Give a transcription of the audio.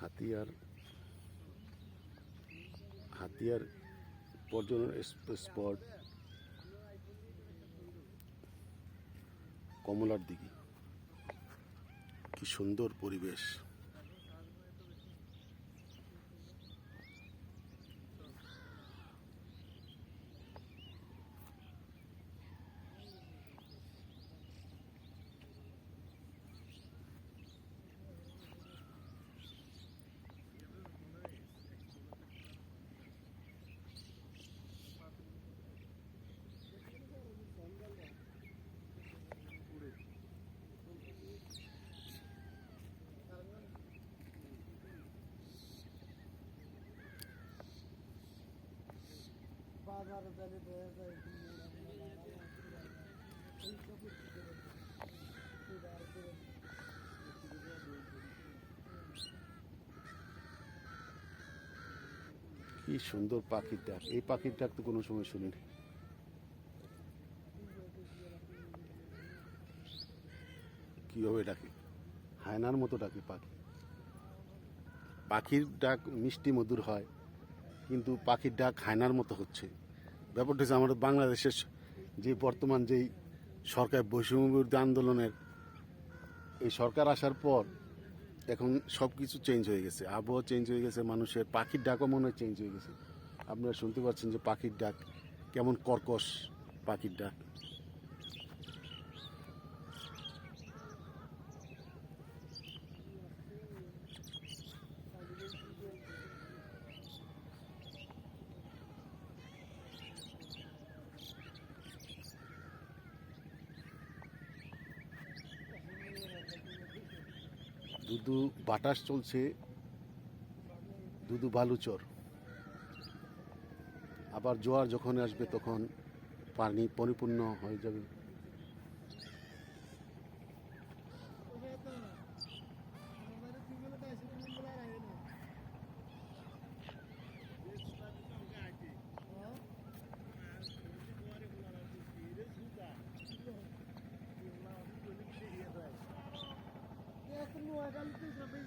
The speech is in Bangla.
হাতিয়ার হাতিয়ার পর্যটন স্পট কমলার দিঘি। কি সুন্দর পরিবেশ। কি সুন্দর পাখির ডাক। এই পাখির ডাক তো কোনো সময় শুনিনি। কীভাবে ডাকে? হায়নার মতো ডাকে পাখি। পাখির ডাক মিষ্টি মধুর হয়, কিন্তু পাখির ডাক হায়নার মতো হচ্ছে। ব্যাপারটা হচ্ছে আমাদের বাংলাদেশের যে বর্তমান যেই সরকার বৈষম্য আন্দোলনের, এই সরকার আসার পর এখন সব কিছু চেঞ্জ হয়ে গেছে। আবহাওয়া চেঞ্জ হয়ে গেছে, মানুষের পাখির ডাকও মনে হয় চেঞ্জ হয়ে গেছে। আপনারা শুনতে পাচ্ছেন যে পাখির ডাক কেমন কর্কশ পাখির ডাক। দুদু বাতাস চলছে দুদু বালুচর। আবার জোয়ার যখন আসবে তখন পানি পরিপূর্ণ হয়ে যাবে। এখন